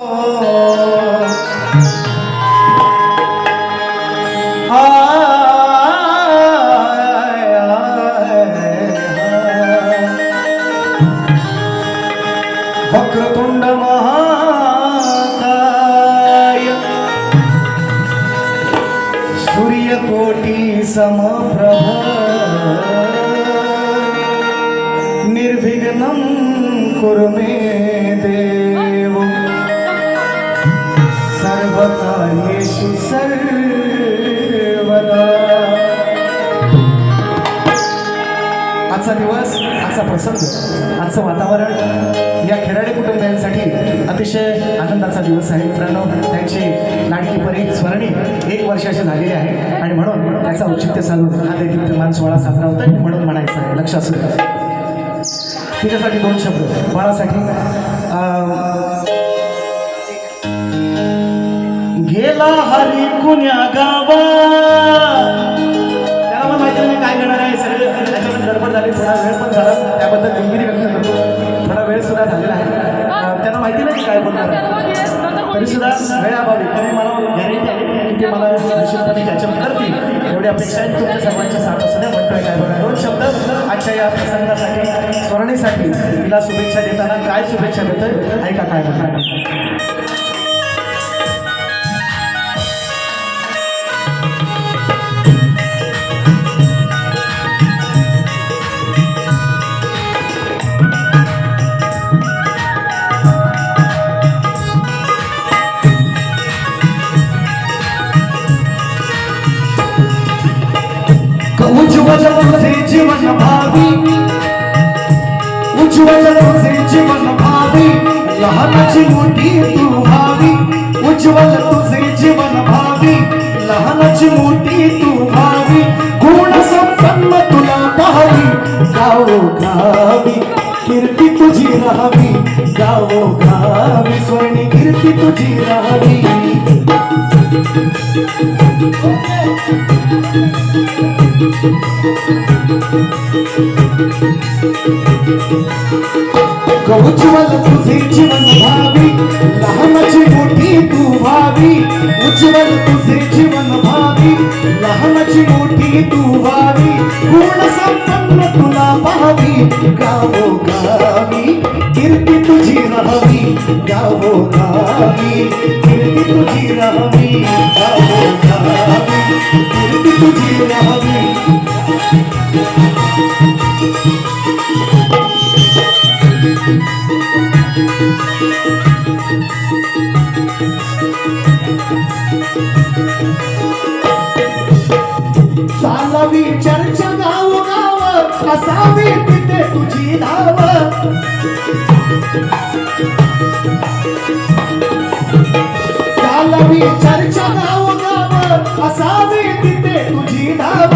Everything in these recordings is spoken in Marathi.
哦。सर्वकार्येषु सर्वदा. आजचा दिवस आजचा प्रसंग आजचं वातावरण या खेळाडू कुटुंबियांसाठी अतिशय आनंदाचा दिवस आहे. मित्रांनो त्यांची लाडकी परी स्मरणी एक वर्षाची झालेली आहे आणि म्हणून त्याचा औचित्य साधून हा देदीप्यमान सोहळा साजरा होतोय म्हणून म्हणायचं आहे. लक्ष असू तिच्यासाठी दोन शब्द. बाळासाठी गेला हरी कुण्या गावा त्याला पण माहिती नाही मी काय करणार आहे. सगळे त्याच्यामध्ये गडबड झाली थोडा वेळ पण झाला. त्याबद्दल दिलगिरी व्यक्त करतो. थोडा वेळ सुद्धा झालेला आहे. त्यांना माहिती नाही काय बोलणार तरी सुद्धा वेळ अभावी तरी मला गॅरंटी आहे की ते मला निश्चितपणे कॅचअप करतील. एवढी अपेक्षा आहे तुमच्या सर्वांची साथ असू द्या म्हणतोय काय बघा दोन शब्द आजच्या या प्रसंगासाठी स्मरणीसाठी तिला शुभेच्छा देताना काय शुभेच्छा देतोय ऐका काय म्हणणार जीवन भावी लहानाची मोठी तू भावी। उज्ज्वल तुझे जीवन भावी लहानाची मोठी तू भावी। गुण संपन्न तुला पाहावी गावो गावी, कीर्ती तुझी राहावी। गावो गावी, स्वर्णी कीर्ती तुझी राहावी। उज्ज्वल तुझे जीवन भावी लहानाची मोठी तू भावी उज्ज्वल तुझे जीवन भावी लहानाची मोठी तू भावी गुण संपन्न तुला पाहावी गावो गावी कीर्ती तुझी राहावी गावो गावी. कीर्ती तुझी राहावी गावो गावी. कीर्ती तुझी राहावी. चालावी चर्चा गाव गाव असावी तुझी धाव चालवी चर्चा गाव गाव असावी तिथे तुझी धाव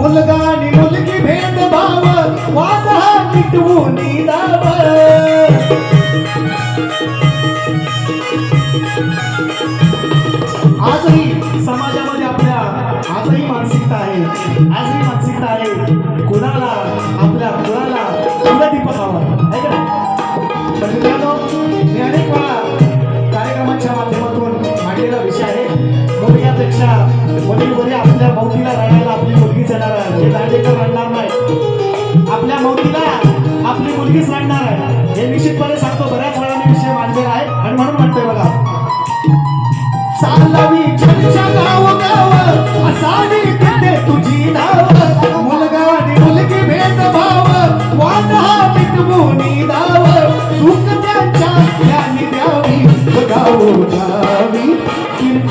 मुलगा आणि मुलगी भेदभाव वाद हा मिटवून धाव आजही समाजामध्ये आपल्या आजही मानसिकता आहे. आजही मानसिकता आहे. कुणाला आपल्या कुणाला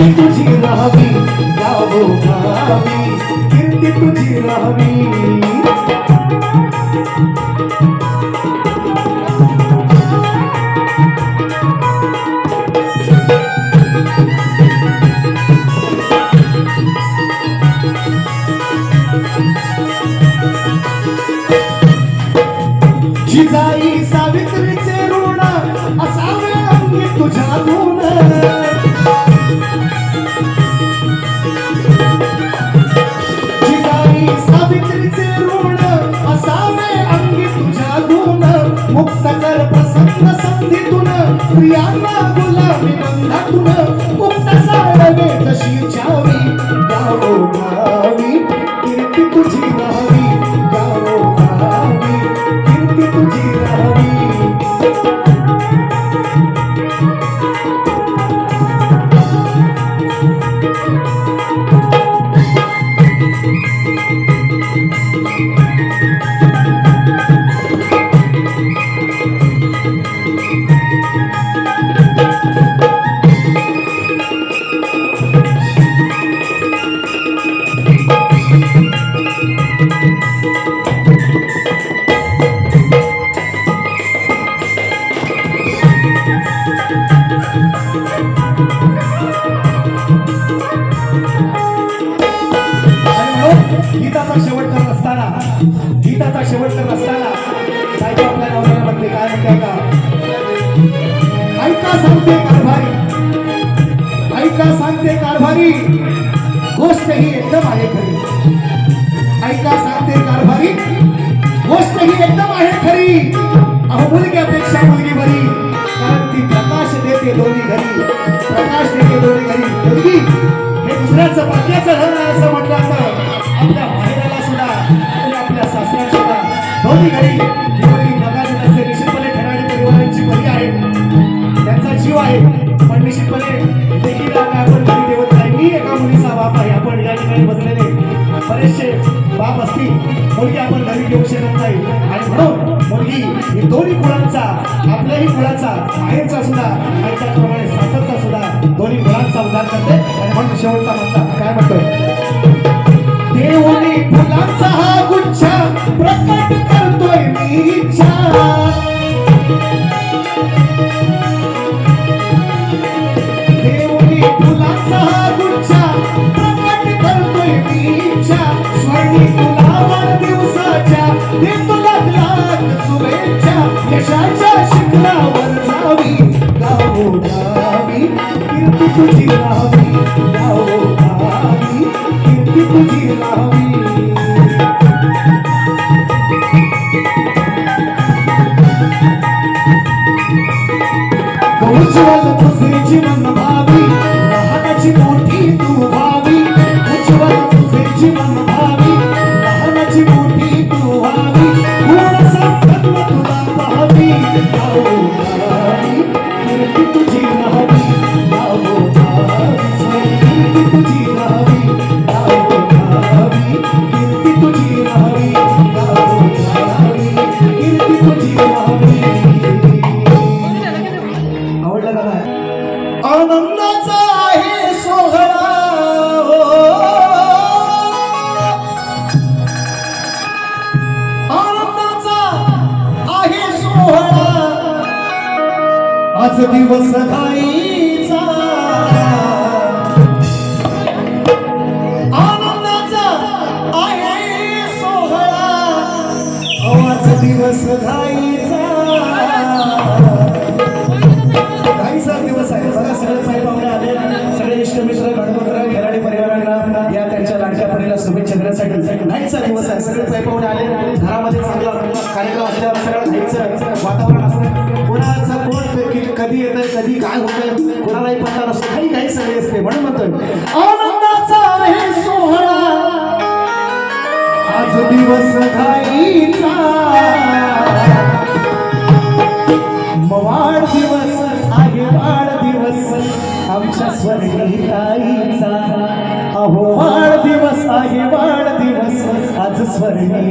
कीर्ती तुझी असताना गीताचा शेवट करत असताना साहेब आपल्या नवऱ्याला म्हणते काय म्हणते का ऐका सांगते कारभारी. ऐका सांगते कारभारी. गोष्ट ही एकदम आहे खरी. ऐका सांगते कारभारी. गोष्ट ही एकदम आहे खरी. अहो मुलग्यापेक्षा मुलगी बरी. कारण ती प्रकाश देते दोन्ही घरी. प्रकाश देते दोन्ही घरी. मुलगी हे दुसऱ्याचं बाकीचं धरण असं म्हटलं तर आपल्या दोन्ही घरी ही निश्चितपणे परिवारांची आहे. त्यांचा जीव आहे. पण निश्चितपणे देखील आपण घरी देवत नाही. मी एका मुलीचा बाप आहे. आपण या ठिकाणी बसलेले बरेचसे बाप असतील. मुलगी आपण घरी घेऊ शकत नाही. आणि म्हणून मुलगी ही दोन्ही कुळांचा आपल्याही कुळाचा बाहेरचा सुद्धा आणि त्याचप्रमाणे सासरचा सुद्धा दोन्ही कुळांचा उद्धार करते. आणि म्हणून शेवटचा म्हणता काय म्हणतोय? देवनी फुलांचा हा गुच्छ प्रकट करतोय मी इच्छा. देवनी फुलांचा हा गुच्छ प्रकट करतोय मी इच्छा. स्वर्णी तुला दिवसाच्या देतो लागला शुभेच्छा. यशाच्या शिखरावर जावी गावो गावी कीर्ती तुझी गावी उज्ज्वल तुझे जीवन भावी लहानाची मोठी तू व्हावी. उज्ज्वल तुझे जीवन भावी लहानाची मोठी तू संपन्न तुला आनंदाचा आहे सोहळा. आनंदाचा आहे सोहळा. आज दिवस घाईचा दिवस आहे. सगळे साई आले. घरामध्ये चांगला कार्यक्रम असल्यावर सगळं घ्यायचं वातावरण असतं. कोणाचं कोण कधी येतंय कधी काय होतंय कोणालाही पत्ता नसतो. काही काही सगळे असते म्हणून म्हणतोय. आनंदाचा आहे सोहळा. आज दिवस घाईचा. वाढ दिवस आहे वाढ दिवस. आमच्या स्वर्गीताईचा अहो वाढ Amen.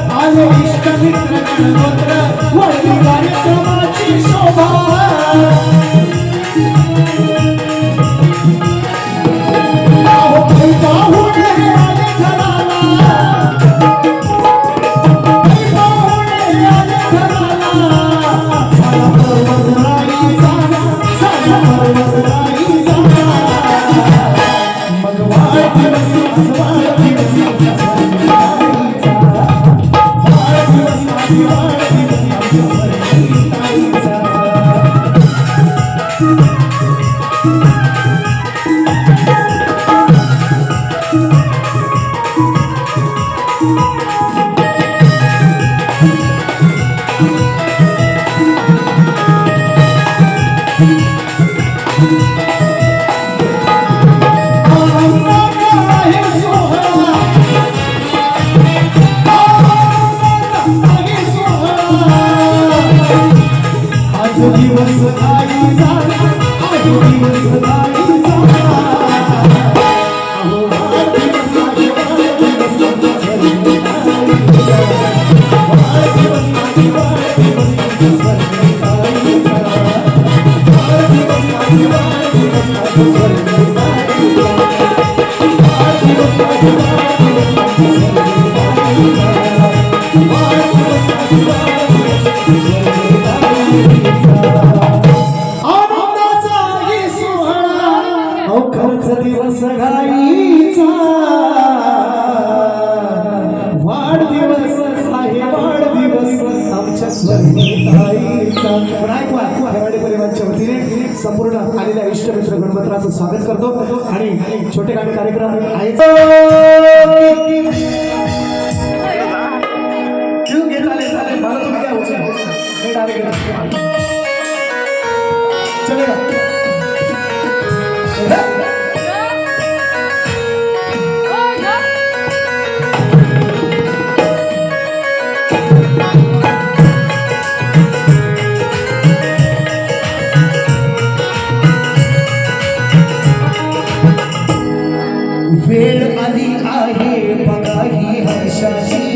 विष्णु मित्र गणगोत्र वही भारत शोभा घाईचा वाढदिवस आहे वाढदिवस. आमच्या स्वर्गीचा परिवाराच्या वतीने संपूर्ण आलेल्या इष्टमित्र गणपत्राचं स्वागत करतो. आणि छोटे गाणे कार्यक्रम आहेत 相信。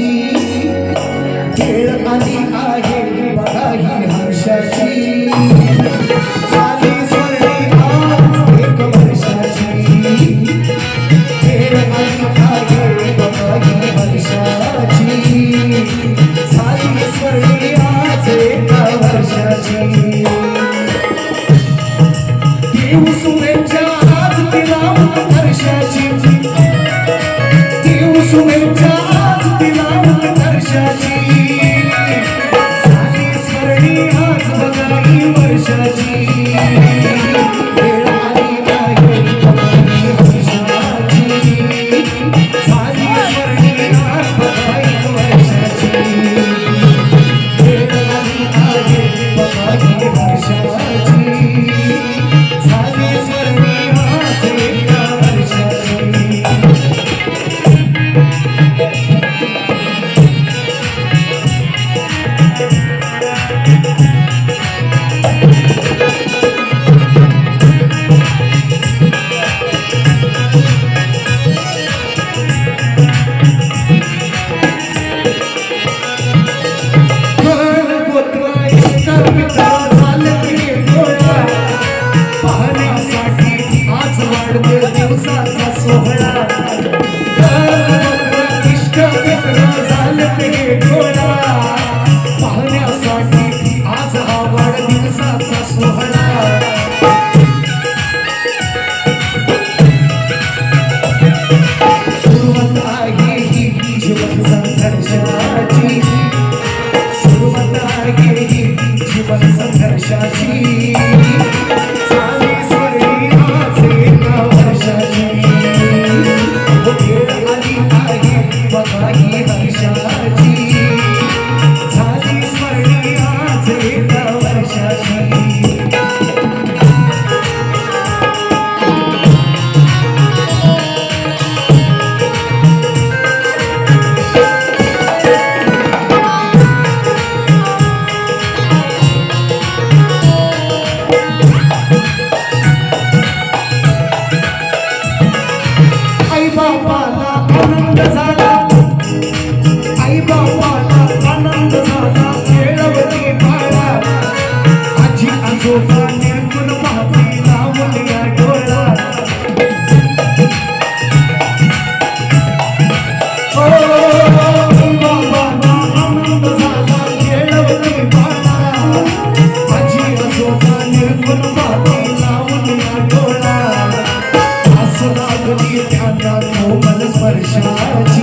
you. आनंद झाला. आई बाबाला आनंद झाला. खेळवली बाळा. आजी आजोबा निर्गुण पाहती लावून या डोळा ओ, आई बाबाला आनंद झाला. खेळवली बाळा. आजी आजोबा निर्गुण पाहती लावून या डोळा. आस लागली त्यांना